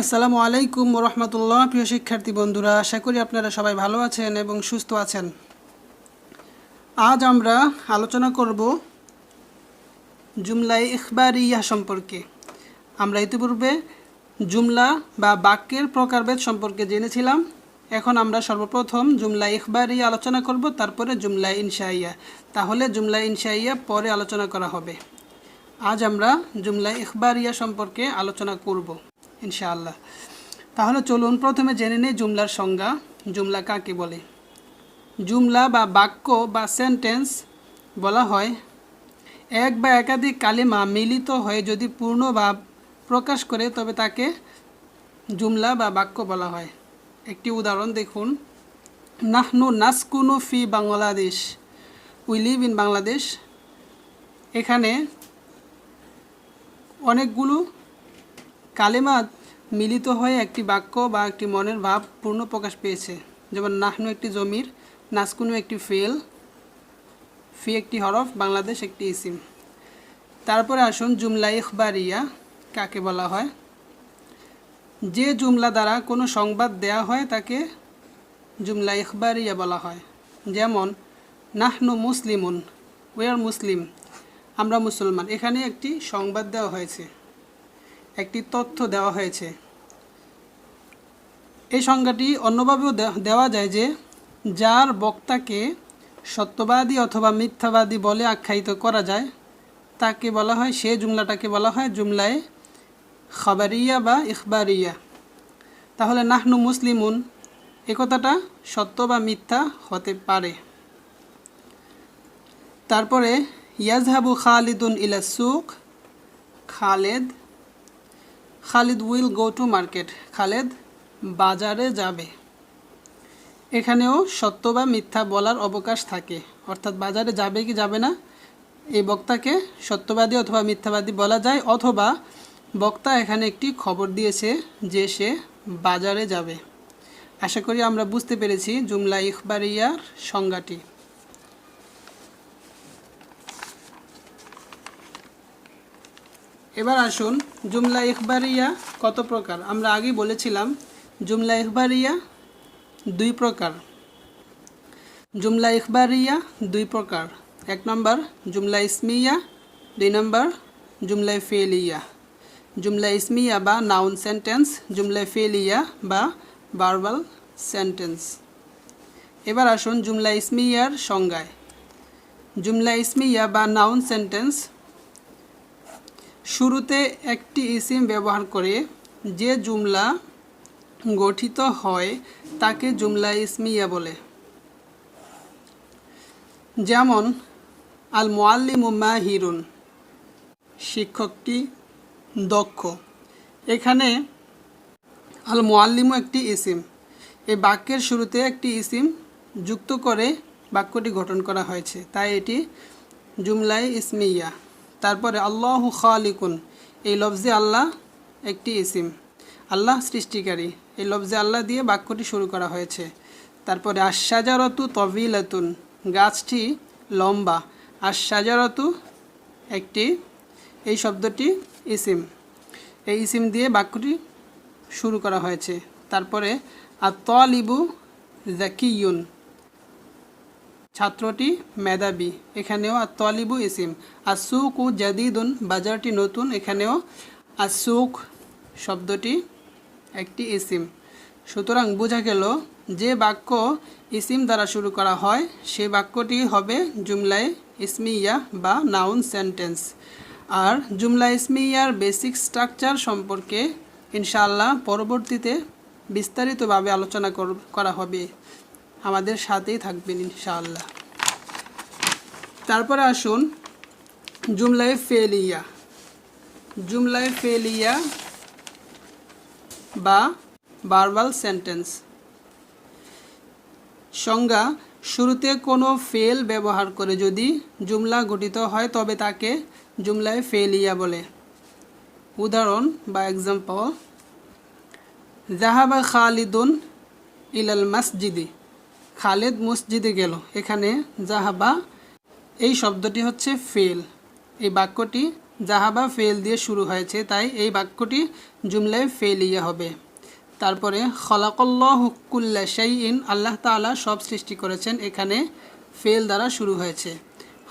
আসসালামু আলাইকুম রহমতুল্লাহ প্রিয় শিক্ষার্থী বন্ধুরা, আশা করি আপনারা সবাই ভালো আছেন এবং সুস্থ আছেন। আজ আমরা আলোচনা করব জুমলাই ইখবারিয়া সম্পর্কে। আমরা ইতিপূর্বে জুমলা বা বাক্যের প্রকারভেদ সম্পর্কে জেনেছিলাম। এখন আমরা সর্বপ্রথম জুমলা ইখবারিয়া আলোচনা করব, তারপরে জুমলা ইনশাইয়া। তাহলে জুমলা ইনশাইয়া পরে আলোচনা করা হবে। আজ আমরা জুমলা ইখবারিয়া সম্পর্কে আলোচনা করব, ইনশাআল্লাহ। তাহলে চলুন প্রথমে জেনে নেই জুমলার সংজ্ঞা, জুমলা কাকে বলে। জুমলা বা বাক্য বা সেন্টেন্স বলা হয়, এক বা একাধিক কালিমা মিলিত হয়ে যদি পূর্ণ ভাব প্রকাশ করে, তবে তাকে জুমলা বা বাক্য বলা হয়। একটি উদাহরণ দেখুন। নাহনু নাসকুনু ফি Bangladesh. We live in Bangladesh. এখানে অনেকগুলো কালেমা মিলিত হয়ে একটি বাক্য বা একটি মনের ভাব পূর্ণ প্রকাশ পেয়েছে। যেমন, নাহনু একটি জমির, নাসকুনু একটি ফেল, ফি একটি হরফ, বাংলাদেশ একটি ইসিম। তারপরে আসুন, জুমলা ইখবারিয়া, কাকে বলা হয়? যে জুমলা দ্বারা কোনো সংবাদ দেয়া হয় তাকে জুমলা ইখবারিয়া বলা হয়। যেমন, নাহনু মুসলিমুন আর মুসলিম আমরা মুসলমান। এখানে একটি সংবাদ দেওয়া হয়েছে, একটি তথ্য দেওয়া হয়েছে। এই সংজ্ঞাটি অন্যভাবেও দেওয়া যায় যে, যার বক্তাকে সত্যবাদী অথবা মিথ্যাবাদী বলে আখ্যায়িত করা যায়, তাকে বলা হয়, সে জুমলাটাকে বলা হয় জুমলায় খাবারিয়া বা ইখবারিয়া। তাহলে নাহনু মুসলিমুন, এ কথাটা সত্য বা মিথ্যা হতে পারে। তারপরে, ইয়াজহাবু খালিদুন ইলা সুক, Khaled, Khalid will go to market, Khaled বাজারে যাবে। এখানেও সত্য বা মিথ্যা বলার অবকাশ থাকে। অর্থাৎ বাজারে যাবে কি যাবে না, এই বক্তাকে সত্যবাদী অথবা মিথ্যাবাদী বলা যায়, অথবা বক্তা এখানে একটি খবর দিয়েছে যে সে বাজারে যাবে। আশা করি আমরা বুঝতে পেরেছি জুমলা ইখবারিয়ার সংজ্ঞাটি। এবার আসুন জুমলা ইখবারিয়া কত প্রকার? আমরা আগেই বলেছিলাম জুমলা ইখবারিয়া দুই প্রকার। জুমলা ইখবারিয়া দুই প্রকার। এক নম্বর জুমলা ইসমিয়া, দুই নম্বর জুমলা ফেলিয়া। জুমলা ইসমিয়া বা নাউন সেন্টেন্স, জুমলা ফেলিয়া বা বারবাল সেন্টেন্স। এবার আসুন জুমলা ইসমিয়ার সংজ্ঞায়। জুমলা ইসমিয়া বা নাউন সেন্টেন্স, শুরুতে একটি ইসিম ব্যবহার করে যে জুমলা গঠিত হয় তাকে জুমলা ইসমিয়া বলে। যেমন আল মোয়াল্লিমু মাহিরুন শিক্ষকটি দক্ষ। এখানে আল মোয়াল্লিমও একটি ইসিম। এই বাক্যের শুরুতে একটি ইসিম যুক্ত করে বাক্যটি গঠন করা হয়েছে। তাই এটি জুমলাই ইসমিয়া। তারপরে আল্লাহ খালিকুন। এই লফজে আল্লাহ একটি ইসিম। আল্লাহ সৃষ্টিকারী। এই লফজে আল্লাহ দিয়ে বাক্যটি শুরু করা হয়েছে। তারপরে আশাজারতু তবিলাতুন গাছটি লম্বা। আশাজারতু একটি এই শব্দটি ইসিম। এই ইসিম দিয়ে বাক্যটি শুরু করা হয়েছে। তারপরে আর তলিবু জাকিউন ছাত্রটি মেধাবী, এখানেও আর তলিবু ইসিম। আসুক ও জাদিদুন, বাজারটি নতুন, এখানেও আসুক শব্দটি একটি ইসিম। সুতরাং বোঝা গেল, যে বাক্য ইসিম দ্বারা শুরু করা হয়, সে বাক্যটি হবে জুমলায় ইসমিয়া বা নাউন সেন্টেন্স। আর জুমলা ইসমিয়ার বেসিক স্ট্রাকচার সম্পর্কে ইনশাআল্লাহ পরবর্তীতে বিস্তারিতভাবে আলোচনা কর- হবে। আমাদের সাথেই থাকবেন ইনশাআল্লাহ। তারপরে আসুন জুমলায় ফেলিয়া। জুমলায় ফেলিয়া বা বারবাল সেন্টেন্স সংজ্ঞা শুরুতে কোনো ফেল ব্যবহার করে যদি জুমলা গঠিত হয়, তবে তাকে জুমলায় ফেলিয়া বলে। উদাহরণ বা এক্সাম্পল জাহাবা খালিদুন ইলাল মসজিদি। খালেদ মসজিদে গেল। এখানে জাহাবা এই শব্দটি হচ্ছে ফেল। এই বাক্যটি জাহাবা ফেল দিয়ে শুরু হয়েছে, তাই এই বাক্যটি জুমলায় ফেলিয়া হবে। তারপরে খলাকল্লাহ হুকুল্লা ইন আল্লাহ তাআলা সব সৃষ্টি করেছেন এখানে ফেল দ্বারা শুরু হয়েছে।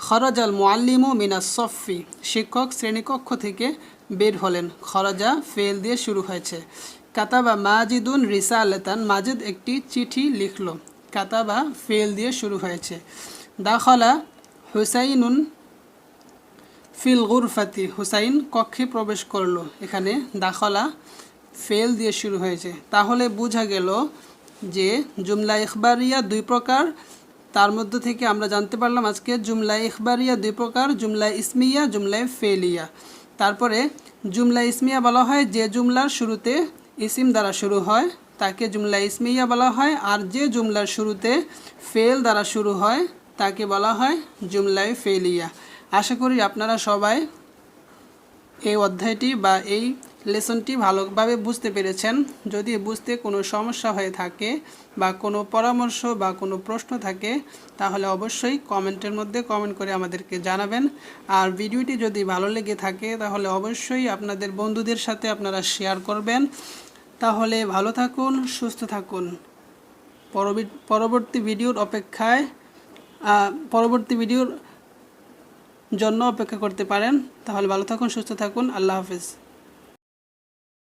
খরজাল মোয়াল্লিমু মিনা সফি শিক্ষক শ্রেণীকক্ষ থেকে বের হলেন। খরজা ফেল দিয়ে শুরু হয়েছে। কাতাবা মাজিদুন রিসা আলেতান মাজিদ একটি চিঠি লিখল। কাতাবা ফেল দিয়ে শুরু হয়েছে। দাখলা হুসাইনুন ফিল গুরফাতি, হুসাইন কক্ষে প্রবেশ করল। এখানে দাখলা ফেল দিয়ে শুরু হয়েছে। তাহলে বোঝা গেল যে জুমলা ইখবারিয়া দুই প্রকার। তার মধ্যে থেকে আমরা জানতে পারলাম আজকে জুমলা ইখবারিয়া দুই প্রকার, জুমলা ইসমিয়া, জুমলা ফেলিয়া। তারপরে জুমলা ইসমিয়া বলা হয় যে জুমলার শুরুতে ইসিম দ্বারা শুরু হয়, তাকে জুমলা ইসমিয়া বলা হয়, আর যে জুমলার শুরুতে ফেল দ্বারা শুরু হয়, তাকে বলা হয় জুমলাই ফেলিয়া। আশা করি আপনারা সবাই এই অধ্যায়টি বা এই লেসনটি ভালোভাবে বুঝতে পেরেছেন। যদি বুঝতে কোনো সমস্যা হয়ে থাকে বা কোনো পরামর্শ বা কোনো প্রশ্ন থাকে, তাহলে অবশ্যই কমেন্টের মধ্যে কমেন্ট করে আমাদেরকে জানাবেন। আর ভিডিওটি যদি ভালো লেগে থাকে, তাহলে অবশ্যই আপনাদের বন্ধুদের সাথে আপনারা শেয়ার করবেন। তাহলে ভালো থাকুন, সুস্থ থাকুন। পরবর্তী ভিডিওর অপেক্ষায় পরবর্তী ভিডিওর জন্য অপেক্ষা করতে পারেন। তাহলে ভালো থাকুন, সুস্থ থাকুন। আল্লাহ হাফিজ।